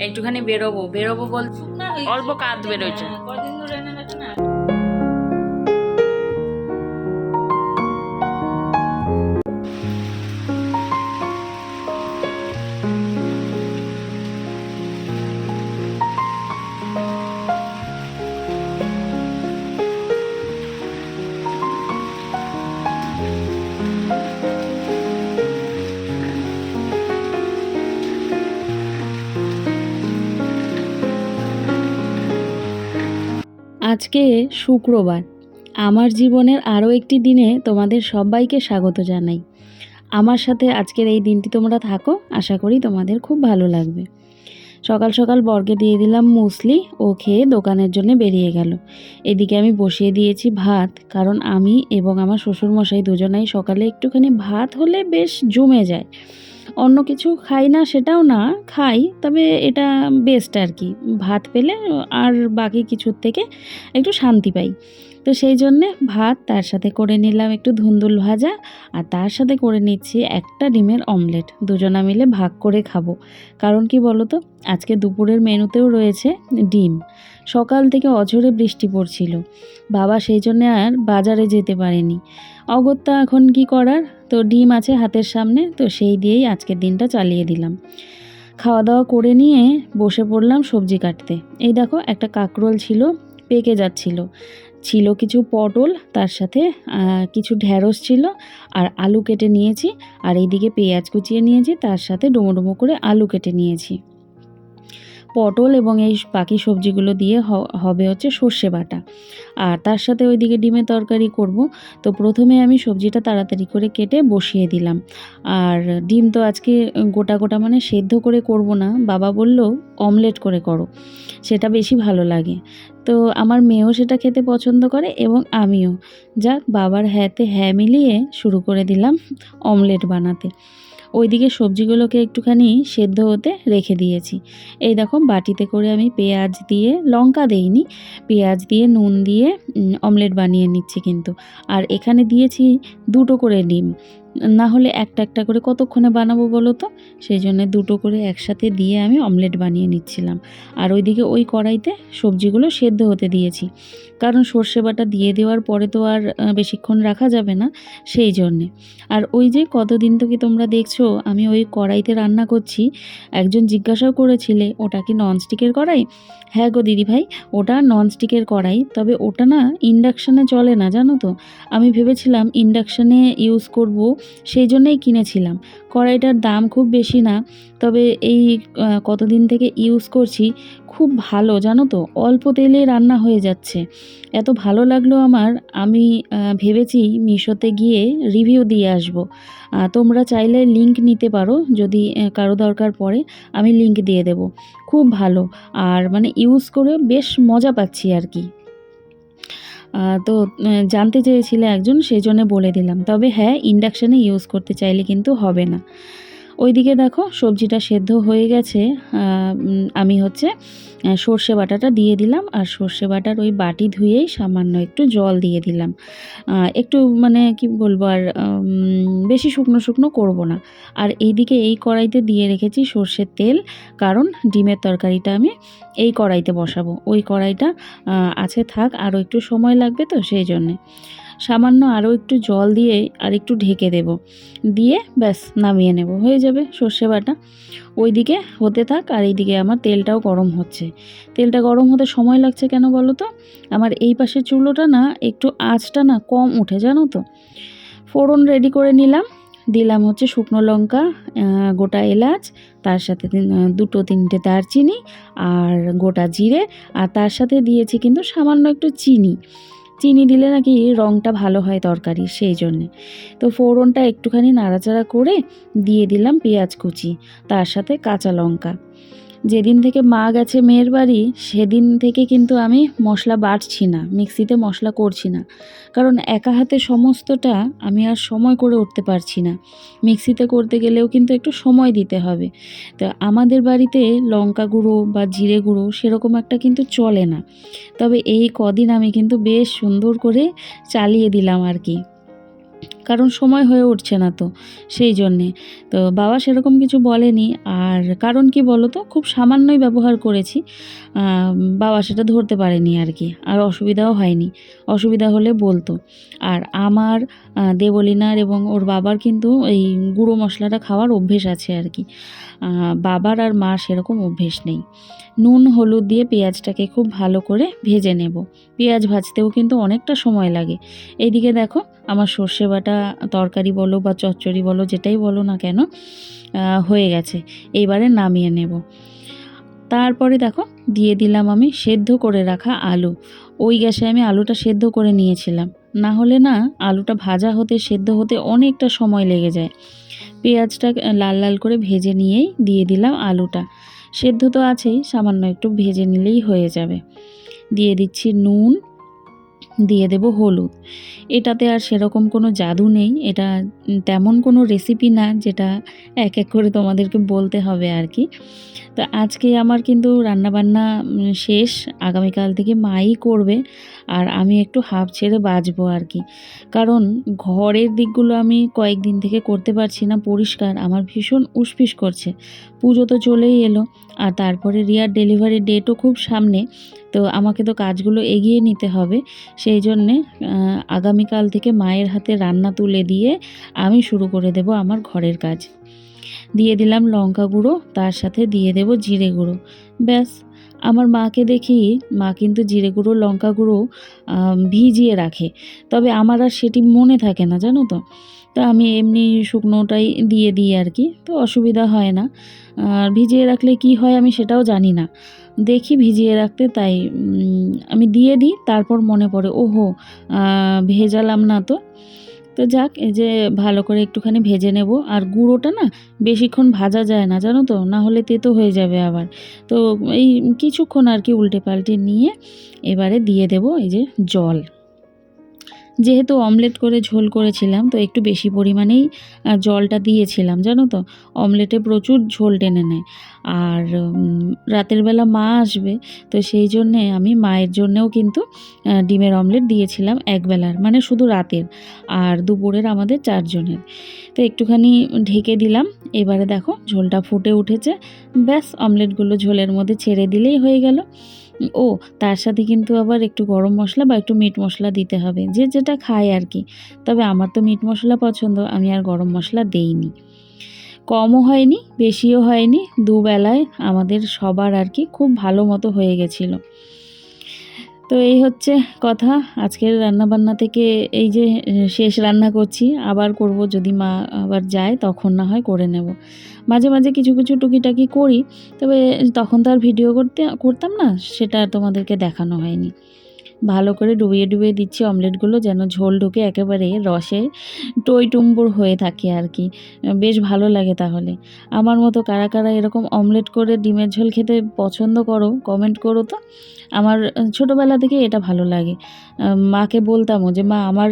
একটুখানি বেরোবো বেরোবো বল অল্প। কাঁধ বেরোচ্ছে। আজকে শুক্রবার। আমার জীবনের আরও একটি দিনে তোমাদের সবাইকে স্বাগত জানাই। আমার সাথে আজকের এই দিনটি তোমরা থাকো, আশা করি তোমাদের খুব ভালো লাগবে। সকাল সকাল বর্গে দিয়ে দিলাম মুসলি, ও খেয়ে দোকানের জন্য বেরিয়ে গেল। এদিকে আমি বসিয়ে দিয়েছি ভাত, কারণ আমি এবং আমার শ্বশুরমশাই দুজনাই সকালে একটুখানি ভাত হলে বেশ জমে যায়। অন্য কিছু খাই না সেটাও না, খাই, তবে এটা বেস্ট আর কি। ভাত পেলে আর বাকি কিছুর থেকে একটু শান্তি পাই। তো সেই জন্যে ভাত তার সাথে করে নিলাম একটু ধুন্দুল ভাজা আর তার সাথে করে নিচ্ছি একটা ডিমের অমলেট। দুজনা মিলে ভাগ করে খাব। কারণ কি বলো তো আজকে দুপুরের মেনুতেও রয়েছে ডিম। সকাল থেকে অঝরে বৃষ্টি পড়ছিল। বাবা সেই জন্যে আর বাজারে যেতে পারেনি। অগত্যা এখন কি করার? তো ডিম আছে হাতের সামনে, তো সেই দিয়েই আজকের দিনটা চালিয়ে দিলাম। খাওয়া দাওয়া করে নিয়ে বসে পড়লাম সবজি কাটতে। এই দেখো একটা কাকরোল ছিল, পেকে যাচ্ছিল। ছিল কিছু পটল, তার সাথে কিছু ঢ্যাঁড়স ছিল আর আলু কেটে নিয়েছি। আর এইদিকে পেঁয়াজ কুচিয়ে নিয়েছি, তার সাথে ডোমো ডোমো করে আলু কেটে নিয়েছি। পটল এবং এই বাকি সবজিগুলো দিয়ে হবে হচ্ছে সর্ষে বাটা। আর তার সাথে ওইদিকে ডিমের তরকারি করব। তো প্রথমে আমি সবজিটা তাড়াতাড়ি করে কেটে বসিয়ে দিলাম। আর ডিম তো আজকে গোটা গোটা মানে সেদ্ধ করে করব না। বাবা বলল, অমলেট করে করো, সেটা বেশি ভালো লাগে। তো আমার মেয়েও সেটা খেতে পছন্দ করে এবং আমিও। যাক, বাবার হ্যাঁতে হ্যাঁ মিলিয়ে শুরু করে দিলাম অমলেট বানাতে। ওইদিকে সবজিগুলোকে একটুখানি সেদ্ধ হতে রেখে দিয়েছি। এই দেখো, বাটিতে করে আমি পেঁয়াজ দিয়ে, লঙ্কা দেইনি, পেঁয়াজ দিয়ে, নুন দিয়ে অমলেট বানিয়ে নিচ্ছি কিন্তু। আর এখানে দিয়েছি দুটো করে ডিম। না হলে একটা একটা করে কতক্ষণে বানাবো বলো তো? সেই জন্য দুটো করে একসাথে দিয়ে আমি অমলেট বানিয়ে নিচ্ছিলাম। আর ওইদিকে ওই কড়াইতে সবজিগুলো সেদ্ধ হতে দিয়েছি। কারণ সর্ষে বাটা দিয়ে দেওয়ার পরে তো আর বেশিক্ষণ রাখা যাবে না সেই জন্যে। আর ওই যে কতদিন থেকে তোমরা দেখছ, আমি ওই কড়াইতে রান্না করছি, একজন জিজ্ঞাসাও করেছিলে, ওটা কি ননস্টিকের কড়াই? হ্যাঁ গো দিদি ভাই ওটা ননস্টিকের কড়াই, তবে ওটা না ইন্ডাকশানে চলে না, জানো তো? আমি ভেবেছিলাম ইন্ডাকশানে ইউজ করব, সেই জন্যই কিনেছিলাম। কড়াইটার দাম খুব বেশি না, তবে এই কতদিন থেকে ইউজ করছি খুব ভালো, জানো তো? অল্প তেলে রান্না হয়ে যাচ্ছে। এত ভালো লাগল আমার, আমি ভেবেছি মিশোতে গিয়ে রিভিউ দিয়ে আসব। তোমরা চাইলে লিংক নিতে পারো, যদি কারও দরকার পড়ে, আমি লিংক দিয়ে দেব। খুব ভালো, আর মানে ইউজ করে বেশ মজা পাচ্ছি আর কি। তো জানতে চেয়েছিলে একজন সেই জন্য বলে দিলাম। তবে হ্যাঁ ইন্ডাকশানে ইউজ করতে চাইলে কিন্তু হবে না। ওইদিকে দেখো সবজিটা সেদ্ধ হয়ে গেছে। আমি হচ্ছে সর্ষে বাটাটা দিয়ে দিলাম আর সর্ষে বাটার ওই বাটি ধুয়েই সামান্য একটু জল দিয়ে দিলাম। একটু মানে কি বলব আর বেশি শুকনো শুকনো করব না। আর এইদিকে এই কড়াইতে দিয়ে রেখেছি সর্ষের তেল, কারণ ডিমের তরকারিটা আমি এই কড়াইতে বসাবো। ওই কড়াইটা আছে থাক, আরও একটু সময় লাগবে তো সেই জন্যে। সামান্য আরও একটু জল দিয়ে আর একটু ঢেকে দেব। দিয়ে ব্যাস, নামিয়ে নেব। হয়ে যাবে সর্ষে বাটা। ওইদিকে হতে থাক আর এইদিকে আমার তেলটাও গরম হচ্ছে। তেলটা গরম হতে সময় লাগছে কেন বলো তো? আমার এই পাশের চুলোটা না একটু আঁচটা না কম উঠে, জানো তো? ফোড়ন রেডি করে নিলাম। দিলাম হচ্ছে শুকনো লঙ্কা গোটা এলাচ, তার সাথে দুটো তিনটে দারচিনি আর গোটা জিরে। আর তার সাথে দিয়েছি কিন্তু সামান্য একটু চিনি। চিনি দিলে নাকি রঙটা ভালো হয় তরকারি, সেই জন্যে। তো ফোড়নটা একটুখানি নাড়াচাড়া করে দিয়ে দিলাম পেঁয়াজ কুচি, তার সাথে কাঁচা লঙ্কা। যেদিন থেকে মা গেছে মেয়ের বাড়ি, সেদিন থেকে কিন্তু আমি মশলা বাটছি না, মিক্সিতে মশলা করছি না। কারণ একা হাতে সমস্তটা আমি আর সময় করে উঠতে পারছি না। মিক্সিতে করতে গেলেও কিন্তু একটু সময় দিতে হবে। তো আমাদের বাড়িতে লঙ্কা গুঁড়ো বা জিরে গুঁড়ো সেরকম একটা কিন্তু চলে না। তবে এই কদিন আমি কিন্তু বেশ সুন্দর করে চালিয়ে দিলাম আর কি। কারণ সময় হয়ে উঠছে না তো, সেই জন্যে। তো বাবা সেরকম কিছু বলেনি, আর কারণ কি বলো তো খুব সামান্যই ব্যবহার করেছি। বাবা সেটা ধরতে পারেনি আর কি, আর অসুবিধাও হয়নি। অসুবিধা হলে বলতো। আর আমার দেবলিনার এবং ওর বাবার কিন্তু এই গুঁড়ো মশলাটা খাওয়ার অভ্যেস আছে আর কি। বাবার আর মার সেরকম অভ্যেস নেই। নুন, হলুদ দিয়ে পেঁয়াজটাকে খুব ভালো করে ভেজে নেব। পেঁয়াজ ভাজতেও কিন্তু অনেকটা সময় লাগে। এইদিকে দেখো, আমার সর্ষে বাটা তরকারি বলো বা চচ্চড়ি বলো, যেটাই বলো না কেন হয়ে গেছে। এইবারে নামিয়ে নেব। তারপরে দেখো, দিয়ে দিলাম আমি সেদ্ধ করে রাখা আলু। ওই গ্যাসে আমি আলুটা সেদ্ধ করে নিয়েছিলাম। না হলে না, আলুটা ভাজা হতে, সেদ্ধ হতে অনেকটা সময় লেগে যায়। পেঁয়াজটা লাল লাল করে ভেজে নিয়েই দিয়ে দিলাম আলুটা। সেদ্ধ তো আছেই, সামান্য একটু ভেজে নিলেই হয়ে যাবে। দিয়ে দিচ্ছি নুন দিয়ে দেব হলুদ। এটাতে আর সেরকম কোনো জাদু নেই, এটা তেমন কোনো রেসিপি না যেটা এক এক করে তোমাদেরকে বলতে হবে আর কি। তো আজকে আমার কিন্তু রান্নাবান্না শেষ, আগামীকাল থেকে মাই করবে আর আমি একটু হাফ ছেড়ে বাঁচবো আর কি। কারণ ঘরের দিকগুলো আমি কয়েকদিন থেকে করতে পারছি না, পরিষ্কার, আমার ভীষণ উসফিস করছে। পুজো তো চলেই এলো আর তারপরে রিয়ার ডেলিভারি ডেটও খুব সামনে, তো আমাকে তো কাজগুলো এগিয়ে নিতে হবে। সেই জন্যে আগামীকাল থেকে মায়ের হাতে রান্না তুলে দিয়ে আমি শুরু করে দেব আমার ঘরের কাজ। দিয়ে দিলাম লঙ্কা গুঁড়ো, তার সাথে দিয়ে দেব জিরে গুঁড়ো। ব্যাস, আমার মাকে দেখি, মা কিন্তু জিরে গুঁড়ো, লঙ্কা গুঁড়ো ভিজিয়ে রাখে। তবে আমার আর সেটি মনে থাকে না, জানো তো? তো আমি এমনি শুকনোটাই দিয়ে দিই আর কি, তো অসুবিধা হয় না। আর ভিজিয়ে রাখলে কি হয় আমি সেটাও জানি না। দেখি ভিজিয়ে রাখতে, তাই আমি দিয়ে দিই, তারপর মনে পড়ে, ওহো ভেজালাম না তো। তো যাক, এই যে ভালো করে একটুখানি ভেজে নেব। আর গুঁড়োটা না বেশিক্ষণ ভাজা যায় না, জানো তো? না হলে তেতো হয়ে যাবে আবার। তো এই কিছুক্ষণ আর কি উল্টে পাল্টে নিয়ে এবারে দিয়ে দেব এই যে জল। যেহেতু অমলেট করে ঝোল করেছিলাম, তো একটু বেশি পরিমাণেই জলটা দিয়েছিলাম, জানো তো? অমলেটে প্রচুর ঝোল টেনে নেয়। আর রাতের বেলা মা আসবে, তো সেই জন্যে আমি মায়ের জন্যেও কিন্তু ডিমের অমলেট দিয়েছিলাম একবেলার মানে শুধু রাতের, আর দুপুরের আমাদের চারজনের। তো একটুখানি ঢেকে দিলাম, এবারে দেখো ঝোলটা ফুটে উঠেছে, ব্যাস অমলেটগুলো ঝোলের মধ্যে ছেড়ে দিলেই হয়ে গেল। ও, তার সাথে কিন্তু আবার একটু গরম মশলা বা একটু মিট মশলা দিতে হবে। যে যেটা খায় আর কি। তবে আমার তো মিট মশলা পছন্দ, আমি আর গরম মশলা দেইনি। কমও হয়নি, বেশিও হয়নি। দুবেলায় আমাদের সবার আর কি খুব ভালো মতো হয়ে গেছিল। তো এই হচ্ছে কথা। আজকের রান্নাবান্না থেকে এই যে, শেষ রান্না করছি, আবার করব যদি মা আবার যায়, তখন না হয় করে নেব। মাঝে মাঝে কিছু কিছু টুকিটাকি করি, তবে তখন তো আর ভিডিও করতে, করতাম না, সেটা তোমাদেরকে দেখানো হয়নি। ভালো করে ডুবিয়ে ডুবিয়ে দিচ্ছি অমলেটগুলো যেন ঝোল ঢুকে একেবারে রসে টই টুম্বুর হয়ে থাকে আর কি। বেশ ভালো লাগে তাহলে। আমার মতো কারা কারা এরকম অমলেট করে ডিমের ঝোল খেতে পছন্দ করো কমেন্ট করো তো। আমার ছোটোবেলা থেকে এটা ভালো লাগে। মাকে বলতামও যে, মা, আমার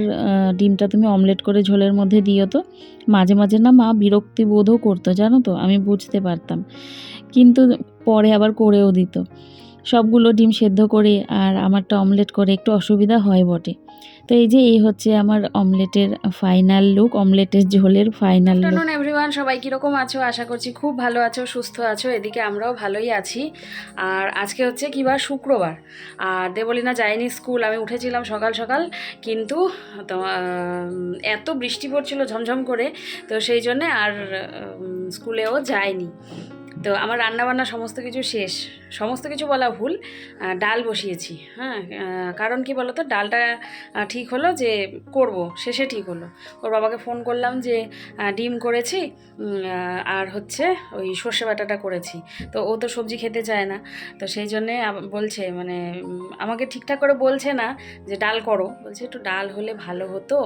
ডিমটা তুমি অমলেট করে ঝোলের মধ্যে দিও তো। মাঝে মাঝে না মা বিরক্তি বোধও করতো, জানো তো? আমি বুঝতে পারতাম। কিন্তু পরে আবার করেও দিত। সবগুলো ডিম সেদ্ধ করে আর আমারটা অমলেট করে একটু অসুবিধা হয় বটে। তো এই যে এই হচ্ছে আমার অমলেটের ফাইনাল লুক অমলেটের ঝোলের ফাইনাল লুক। এভরিওয়ান সবাই কীরকম আছো? আশা করছি খুব ভালো আছো সুস্থ আছো এদিকে আমরাও ভালোই আছি। আর আজকে হচ্ছে কি বার? শুক্রবার। আর দেবলিনা যায়নি স্কুল আমি উঠেছিলাম সকাল সকাল কিন্তু এত বৃষ্টি পড়ছিল ঝমঝম করে তো সেই জন্যে আর স্কুলেও যায়নি। তো আমার রান্নাবান্না সমস্ত কিছু শেষ। সমস্ত কিছু বলা ভুল ডাল বসিয়েছি হ্যাঁ? কারণ কি বলতো? ডালটা ঠিক হলো যে করব, শেষে ঠিক হলো। ওর বাবাকে ফোন করলাম যে ডিম করেছি আর হচ্ছে ওই সর্ষে বাটাটা করেছি। তো ও তো সবজি খেতে চায় না। তো সেই জন্যে বলছে মানে আমাকে ঠিকঠাক করে বলছে না যে, ডাল করো। বলছে, একটু ডাল হলে ভালো হতো।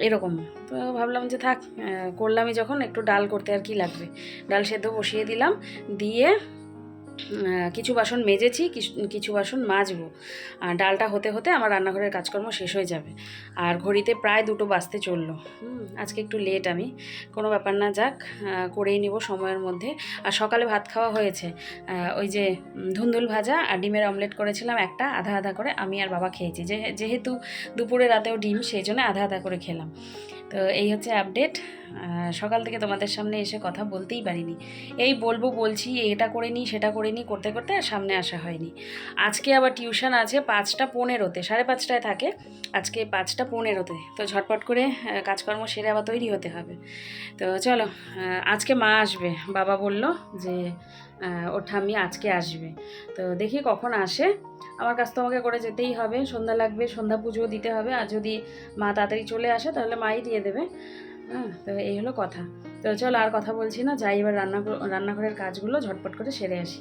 এরকম। তো ভাবলাম যে থাক করলামই যখন, একটু ডাল করতে আর কি লাগবে। ডাল সেদ্ধ বসিয়ে দিলাম, দিয়ে কিছু বাসন মেজেছি, কিছু- বাসন মাজবো। আর ডালটা হতে হতে আমার রান্নাঘরের কাজকর্ম শেষ হয়ে যাবে। আর ঘড়িতে প্রায় দুটো বাজতে চলল। আজকে একটু লেট আমি। কোনো ব্যাপার না যাক করেই নিব সময়ের মধ্যে। আর সকালে ভাত খাওয়া হয়েছে। ওই যে ধুন্দুল ভাজা আর ডিমের অমলেট করেছিলাম একটা, আধা আধা করে আমি আর বাবা খেয়েছি। যেহেতু দুপুরে রাতেও ডিম, সেই জন্য আধা আধা করে খেলাম। তো এই হচ্ছে আপডেট সকাল থেকে তোমাদের সামনে এসে কথা বলতেই পারিনি। এই বলব বলছি, এটা করে নিই সেটা করে নিই করতে করতে আর সামনে আসা হয়নি। আজকে আবার টিউশন আছে পাঁচটা পনেরোতে, সাড়ে পাঁচটায় থাকে। আজকে পাঁচটা পনেরোতে, তো ঝটপট করে কাজকর্ম সেরে আবার তৈরি হতে হবে। তো চলো আজকে মা আসবে। বাবা বলল যে ওর ঠাম্মি আজকে আসবে। তো দেখি কখন আসে। আমার কাছ তো আমাকে করে যেতেই হবে। সন্ধ্যা লাগবে, সন্ধ্যা পুজো দিতে হবে। আর যদি মা তাড়াতাড়ি চলে আসে, তাহলে মাই দিয়ে দেবে। হ্যাঁ তো এই হলো কথা। তো চলো আর কথা বলছি না, যাই এবার রান্না রান্নাঘরের কাজগুলো ঝটপট করে সেরে আসি।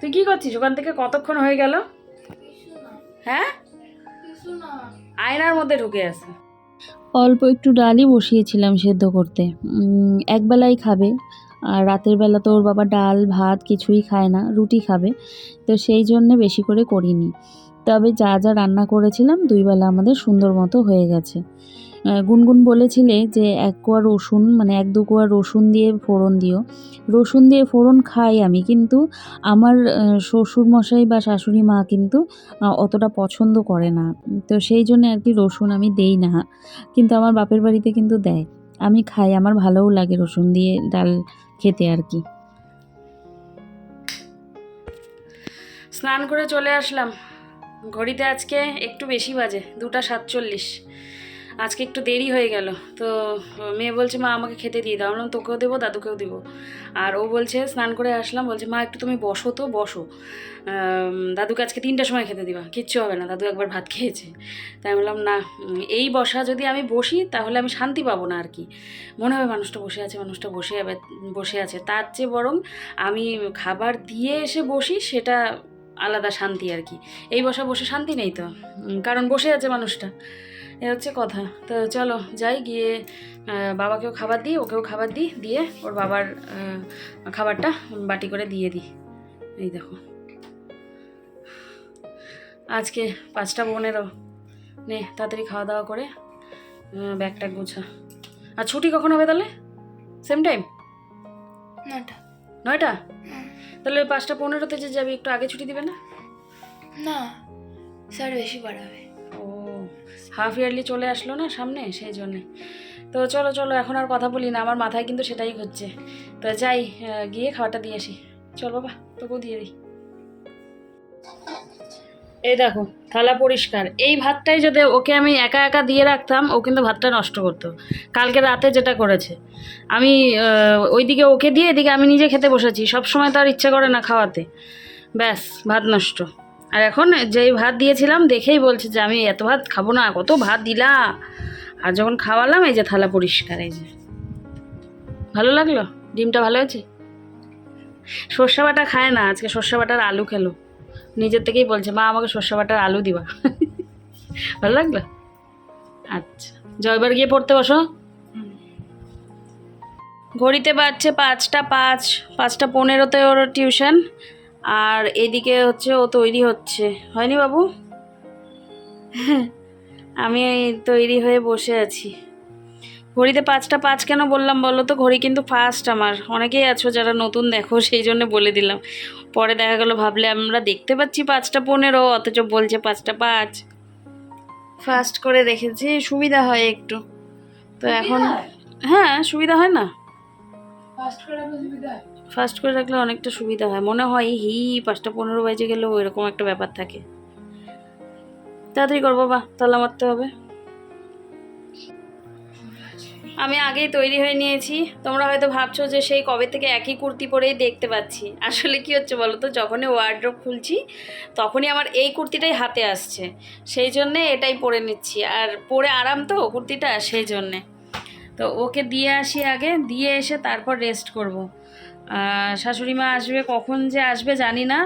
তুই কি করছিস? ওখান থেকে কতক্ষণ হয়ে গেল? হ্যাঁ? আয়নার মধ্যে ঢুকে আছে। অল্প একটু ডালই বসিয়েছিলাম সেদ্ধ করতে। একবেলাই খাবে, আর রাতের বেলা তো ওর বাবা ডাল, ভাত কিছুই খায় না, রুটি খাবে, তো সেই জন্যে বেশি করে করিনি। তবে যা যা রান্না করেছিলাম, দুই বেলা আমাদের সুন্দর মতো হয়ে গেছে। গুনগুন বলেছিলে যে এক কোয়া রসুন মানে এক দু কোয়া রসুন দিয়ে ফোড়ন দিও। রসুন দিয়ে ফোড়ন খাই আমি, কিন্তু আমার শ্বশুর মশাই বা শাশুড়ি মা কিন্তু অতটা পছন্দ করে না। তো সেই জন্য আর কি রসুন আমি দেই না, কিন্তু আমার বাপের বাড়িতে কিন্তু দেয়। আমি খাই, আমার ভালোও লাগে রসুন দিয়ে ডাল খেতে আর কি। স্নান করে চলে আসলাম। ঘড়িতে আজকে একটু বেশি বাজে, দুটা সাতচল্লিশ। আজকে একটু দেরি হয়ে গেল। তো মেয়ে বলছে মা আমাকে খেতে দিয়ে দাও। বললাম, তোকেও দেবো দাদুকেও দেবো। আর ও বলছে স্নান করে আসলাম বলছে মা একটু তুমি বসো তো বসো। দাদুকে আজকে তিনটার সময় খেতে দিবা কিচ্ছু হবে না দাদু একবার ভাত খেয়েছে। তাই বললাম না এই বসা যদি আমি বসি তাহলে আমি শান্তি পাবো না আর কি। মনে হবে মানুষটা বসে আছে মানুষটা বসে যাবে বসে আছে। তার চেয়ে বরং আমি খাবার দিয়ে এসে বসি সেটা আলাদা শান্তি আর কি। এই বসা বসে শান্তি নেই তো কারণ বসে আছে মানুষটা। এ হচ্ছে কথা। তো চলো যাই গিয়ে বাবাকেও খাবার দিই ওকেও খাবার দিই দিয়ে ওর বাবার খাবারটা বাটি করে দিয়ে দিই। এই দেখো। আজকে পাঁচটা পনেরো নে তাড়াতাড়ি খাওয়া দাওয়া করে ব্যাগটা গুছা। আর ছুটি কখন হবে তাহলে? সেম টাইম নটা নয়টা? তাহলে ওই পাঁচটা পনেরোতে যে যাবি একটু আগে ছুটি দিবে না? না স্যার বেশি বাড়াবে। হাফ ইয়ারলি চলে আসলো না সামনে, সেই জন্যে। তো চলো চলো, এখন আর কথা বলি না, আমার মাথায় কিন্তু সেটাই হচ্ছে তো যাই গিয়ে খাওয়াটা দিয়ে আসি। চল বাবা, তোকেও দিয়ে দিই। এই দেখো, থালা পরিষ্কার। এই ভাতটাই যদি ওকে আমি একা একা দিয়ে রাখতাম, ও কিন্তু ভাতটা নষ্ট করতো। কালকে রাতে যেটা করেছে। আমি ওইদিকে ওকে দিয়ে, এদিকে আমি নিজে খেতে বসেছি। সব সময় তার ইচ্ছা করে না খাওয়াতে। ব্যাস, ভাত নষ্ট। আর এখন যেই ভাত দিয়েছিলাম দেখেই বলছে যে আমি এত ভাত খাব না, কত ভাত দিলা। আর যখন খাওয়ালাম, এই যে থালা পরিষ্কার, এই যে। ভালো লাগল? ডিমটা ভালো হয়েছে? সর্ষে বাটা খায় না, আজকে সর্ষে বাটার আলু খেলো। নিজের থেকেই বলছে, মা, আমাকে সর্ষে বাটার আলু দিবা। ভালো লাগল? আচ্ছা জয়বার গিয়ে পড়তে বসো। ঘড়িতে বাজছে পাঁচটা পাঁচ, পাঁচটা পনেরোতে ওর টিউশন। আর এদিকে হচ্ছে ও তৈরি হচ্ছে। হয়নি বাবু? আমি তৈরি হয়ে বসে আছি। ঘড়িতে পাঁচটা পাঁচ কেন বললাম বলো তো? ঘড়ি কিন্তু ফার্স্ট আমার। অনেকেই আছো যারা নতুন দেখো সেই জন্য বলে দিলাম। পরে দেখা গেলো ভাবলে আমরা দেখতে পাচ্ছি পাঁচটা পনেরো অথচ বলছে পাঁচটা পাঁচ। ফার্স্ট করে রেখেছি সুবিধা হয় একটু। তো এখন হ্যাঁ? সুবিধা হয় না? ফার্স্ট করে সুবিধা ফার্স্ট করে রাখলে অনেকটা সুবিধা হয়। মনে হয়, হি, পাঁচটা পনেরো বাজে গেলেও এরকম একটা ব্যাপার থাকে। তাড়াতাড়ি কর বাবা, তালা মারতে হবে। আমি আগেই তৈরি হয়ে নিয়েছি। তোমরা হয়তো ভাবছ যে সেই কবে থেকে একই কুর্তি পরেই দেখতে পাচ্ছি। আসলে কি হচ্ছে বলো তো, যখনই ওয়ার্ড্রপ খুলছি, তখনই আমার এই কুর্তিটাই হাতে আসছে। সেই জন্যে এটাই পরে নিচ্ছি। আর পরে আরাম তো কুর্তিটা, সেই জন্যে। তো ওকে দিয়ে আসি আগে। দিয়ে এসে তারপর রেস্ট করব। শাশুড়ি মা আসবে কখন যে আসবে জানি না।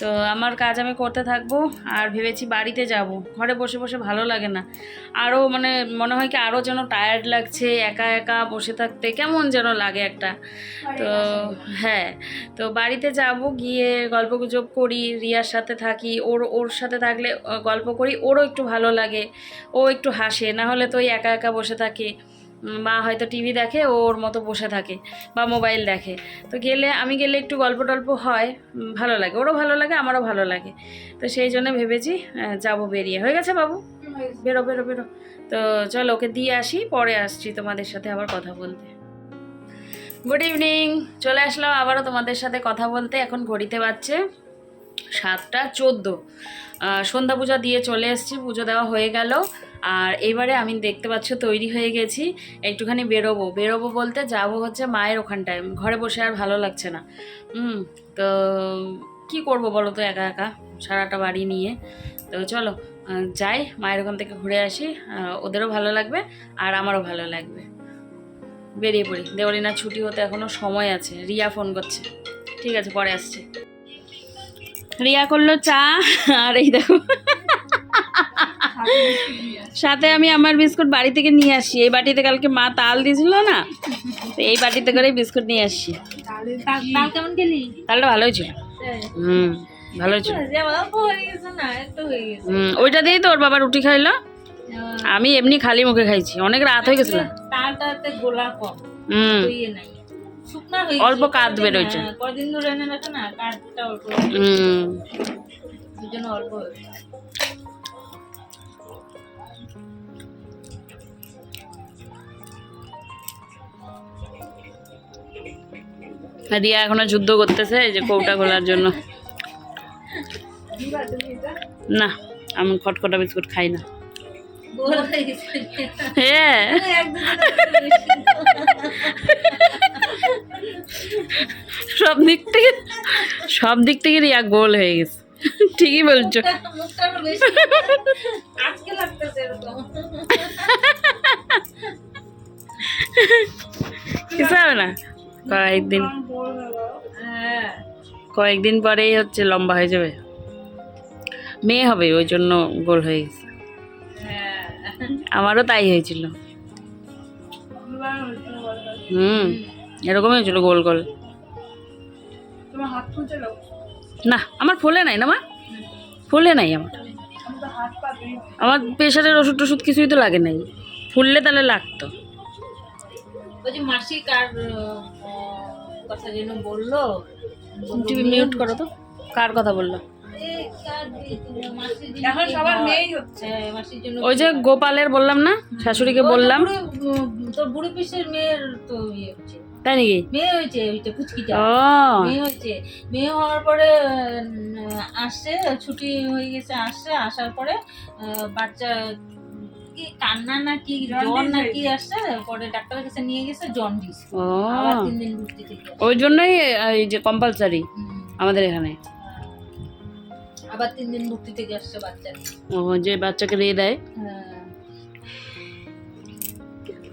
তো আমার কাজ আমি করতে থাকব আর ভেবেছি বাড়িতে যাব। ঘরে বসে বসে ভালো লাগে না। আরও মানে মনে হয় কি আরও যেন টায়ার্ড লাগছে একা একা বসে থাকতে কেমন যেন লাগে একটা। তো হ্যাঁ তো বাড়িতে যাব গিয়ে গল্প গুজব করি রিয়ার সাথে থাকি ওর ওর সাথে থাকলে গল্প করি ওরও একটু ভালো লাগে ও একটু হাসে না হলে তো ওই একা একা বসে থাকে। মা হয়তো টিভি দেখে, ওর মতো বসে থাকে বা মোবাইল দেখে। তো গেলে, আমি গেলে একটু গল্প টল্প হয় ভালো লাগে। ওরও ভালো লাগে, আমারও ভালো লাগে। তো সেই জন্য ভেবেছি যাব বেরিয়ে। হয়ে গেছে বাবু? বেরো বেরো বেরো। তো চলো, ওকে দিয়ে আসি, পরে আসছি তোমাদের সাথে আবার কথা বলতে। গুড ইভিনিং চলে আসলাম আবারও তোমাদের সাথে কথা বলতে। এখন ঘড়িতে বাজছে সাতটা চোদ্দ। সন্ধ্যা পূজা দিয়ে চলে এসেছি, পুজো দেওয়া হয়ে গেল। আর এবারে আমি দেখতে পাচ্ছ তৈরি হয়ে গেছি, একটুখানি বেরোবো। বেরোবো বলতে যাব হচ্ছে মায়ের ওখানটায়। ঘরে বসে আর ভালো লাগছে না। হুম, তো কি করব বলো তো একা একা? সারাটা বাড়ি নিয়ে। তো চলো যাই, মায়ের ওখান থেকে ঘুরে আসি। ওদেরও ভালো লাগবে আর আমারও ভালো লাগবে। বেরিয়ে পড়ি। দেওয়ালিনা ছুটি হতে এখনও সময় আছে। রিয়া ফোন করছে। ঠিক আছে, পরে আসছে। রিয়া করল চা আর এই দেখো। সাথে আমি আমার বিস্কুট বাড়ি থেকে নিয়ে আসি। এই বাটিতে কালকে মা তাল দিয়েছিল না তো এই বাটিতে করে বিস্কুট নিয়ে খেলি? তালটা ভালোই ছিল হুম ভালোই ছিল হুম ওইটা দিয়েই তো ওর বাবা রুটি খাইলো। আমি এমনি খালি মুখে খাইছি। অনেক রাত হয়ে গেছিল। হুম। শুকনা হয়ে অল্প কাঁদ বেরোচ্ছে হ্যাঁ, কদিন ধরে এনে রাখে না কাঠটা অল্প হুম। জন্য অল্প রিয়া এখনও যুদ্ধ করতেছে এই যে কৌটা খোলার জন্য। না আমি খটখটা বিস্কুট খাই না। হয়ে হ্যাঁ। সব দিক থেকে সব দিক থেকে রিয়া গোল হয়ে গেছে। ঠিকই বলছো। কিছু হবে না? কয়েকদিন। হ্যাঁ। কয়েকদিন পরেই হচ্ছে লম্বা হয়ে যাবে। মেয়ে হবে ওই জন্য গোল হয়ে গেছে। হ্যাঁ। আমারও তাই হয়েছিল। হুম। এরকমই হয়েছিল গোল গোল। তোমার হাত ফুলছিল না আমার ফোলে নাই না মা? ফোলে নাই আমার। আমার প্রেশারের ওষুধ টষুধ কিছুই তো লাগে নাই। ফুললে তাহলে লাগতো। ওই যে মাসি কার কথা যেন বলল? টিভি মিউট করো তো। কার কথা বলল? এই কার দিয়ে- মাসির জন্য এখন কি সবার হয়? মেয়েই হচ্ছে। মাসির জন্য ওই যে গোপালের বললাম না শাশুড়িকে বললাম। তোর বুড়ি পিসের মেয়ের তো ইয়ে হচ্ছে। তাই নাকি? মেয়ে হয়েছে ওইটা পুচকিটা। ও। মেয়ে হয়েছে। মেয়ে হওয়ার পরে আসছে ছুটি হয়ে গেছে আসছে আসার পরে বাচ্চা কি কান্না না কি জ্বর না কি আসছে পরে ডাক্তারের কাছে নিয়ে গেছে জন্ডিস ও। আবার তিন দিন ভর্তি থেকে ওই জন্যই এই যে কম্পালসারি আমাদের এখানে। আবার তিন দিন ভর্তি থেকে আসছে বাচ্চা। ও যে বাচ্চাকে দিয়ে দেয়। হ্যাঁ।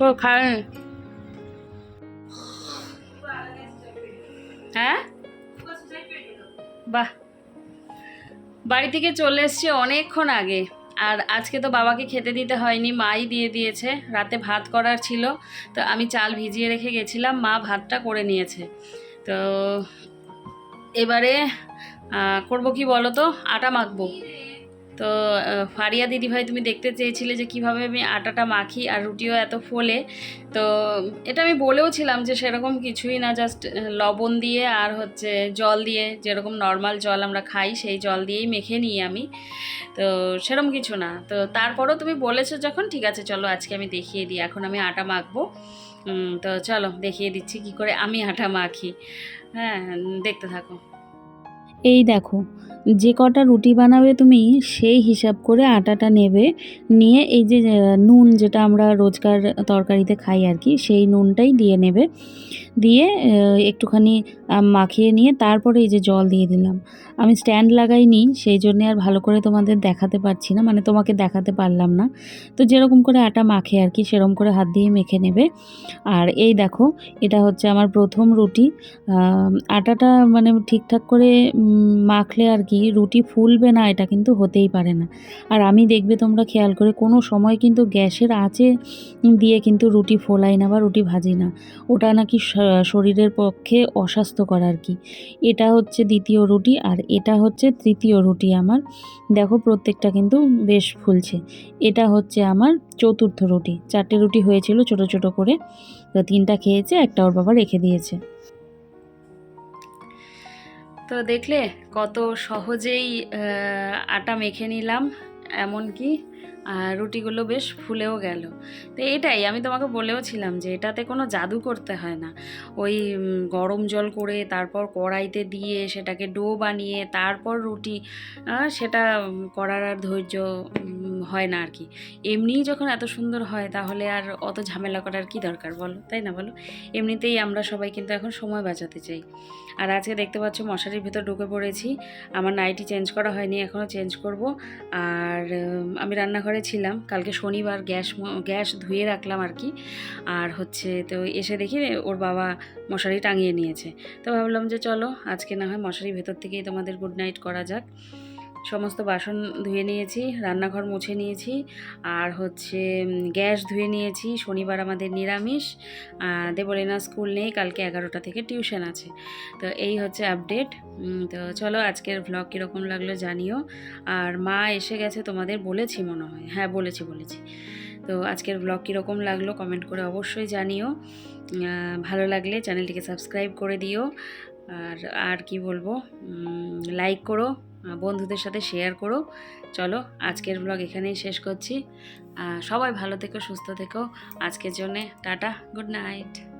ও খায় হ্যাঁ? বাহ। বাড়ি থেকে চলে এসছি অনেকক্ষণ আগে। আর আজকে তো বাবাকে খেতে দিতে হয়নি, মাই দিয়ে দিয়েছে। রাতে ভাত করার ছিল, তো আমি চাল ভিজিয়ে রেখে গেছিলাম, মা ভাতটা করে নিয়েছে। তো এবারে করব কি বলো তো আটা মাখবো। তো ফারিয়া দিদি ভাই তুমি দেখতে চেয়েছিলে যে কীভাবে আমি আটাটা মাখি আর রুটিও এত ফোলে। তো, এটা আমি বলেও ছিলাম যে সেরকম কিছুই না জাস্ট লবণ দিয়ে আর হচ্ছে জল দিয়ে, যেরকম নর্মাল জল আমরা খাই, সেই জল দিয়েই মেখে নিই আমি। তো সেরকম কিছু না। তো, তারপরেও তুমি বলেছ যখন, ঠিক আছে, চলো আজকে আমি দেখিয়ে দিই, এখন আমি আটা মাখবো। তো চলো দেখিয়ে দিচ্ছি কি করে আমি আটা মাখি। হ্যাঁ দেখতে থাকো। এই দেখো, যে কটা রুটি বানাবে তুমি, সেই হিসাব করে আটাটা নেবে, নিয়ে এই যে নুন যেটা আমরা রোজকার তরকারিতে খাই আর কি, সেই নুনটাই দিয়ে নেবে। দিয়ে একটুখানি মাখিয়ে নিয়ে তারপরে এই যে জল দিয়ে দিলাম। আমি স্ট্যান্ড লাগাইনি, সেই জন্যে আর ভালো করে তোমাদের দেখাতে পারছি না মানে তোমাকে দেখাতে পারলাম না। তো যেরকম করে আটা মাখে আর কি, সেরকম করে হাত দিয়ে মেখে নেবে। আর এই দেখো, এটা হচ্ছে আমার প্রথম রুটি। আটাটা মানে ঠিকঠাক করে মাখলে আর কি রুটি ফুলবে না, এটা কিন্তু হতেই পারে না। আর আমি দেখবে তোমরা খেয়াল করে কোনো সময় কিন্তু গ্যাসের আঁচে দিয়ে কিন্তু রুটি ফোলাই না বা রুটি ভাজি না। ওটা নাকি শরীরের পক্ষে অস্বাস্থ্যকর আর কি। এটা হচ্ছে দ্বিতীয় রুটি আর এটা হচ্ছে তৃতীয় রুটি আমার। দেখো প্রত্যেকটা কিন্তু বেশ ফুলছে। এটা হচ্ছে আমার চতুর্থ রুটি। চারটে রুটি হয়েছিল ছোট ছোট করে। তো তিনটা খেয়েছে, একটা ওর বাবা রেখে দিয়েছে। তো দেখলে কত সহজেই আটা মেখে নিলাম এমনকি রুটিগুলো বেশ ফুলেও গেল। তো এটাই, আমি তোমাকে বলেও ছিলাম যে এটাতে কোনো জাদু করতে হয় না। ওই গরম জল করে তারপর কড়াইতে দিয়ে সেটাকে ডো বানিয়ে তারপর রুটি সেটা করার আর ধৈর্য হয় না আর কি এমনিই যখন এত সুন্দর হয়, তাহলে আর অত ঝামেলা করার কি দরকার বলো? তাই না বলো? এমনিতেই আমরা সবাই কিন্তু এখন সময় বাঁচাতে চাই। আর আজকে দেখতে পাচ্ছ মশারির ভিতর ঢুকে পড়েছি। আমার নাইটি চেঞ্জ করা হয়নি এখনও চেঞ্জ করব। আর আমি রান্নাঘরে ছিলাম। কালকে শনিবার গ্যাস গ্যাস ধুয়ে রাখলাম আর কি আর হচ্ছে তো এসে দেখি ওর বাবা মশারি টাঙিয়ে নিয়েছে। তো ভাবলাম যে চলো, আজকে না হয় মশারির ভেতর থেকেই তোমাদের গুড নাইট করা যাক। সমস্ত বাসন ধুয়ে নিয়েছি রান্নাঘর মুছে নিয়েছি আর হচ্ছে গ্যাস ধুয়ে নিয়েছি শনিবার আমাদের নিরামিষ আহ, দেবলীনা স্কুল নেই কালকে এগারোটা থেকে টিউশন আছে। তো এই হচ্ছে আপডেট তো চলো আজকের ভ্লগ কীরকম লাগল জানিও। আর মা এসে গেছে তোমাদের বলেছি মনে হয় হ্যাঁ বলেছি বলেছি। তো আজকের ভ্লগ কীরকম লাগল কমেন্ট করে অবশ্যই জানিও। ভালো লাগলে চ্যানেলটিকে সাবস্ক্রাইব করে দিও। আর আর কি বলব লাইক করো। বন্ধুদের সাথে শেয়ার করো। চলো, আজকের ব্লগ এখানেই শেষ করছি। সবাই ভালো থেকো, সুস্থ থেকো। আজকের জন্যে টাটা গুড নাইট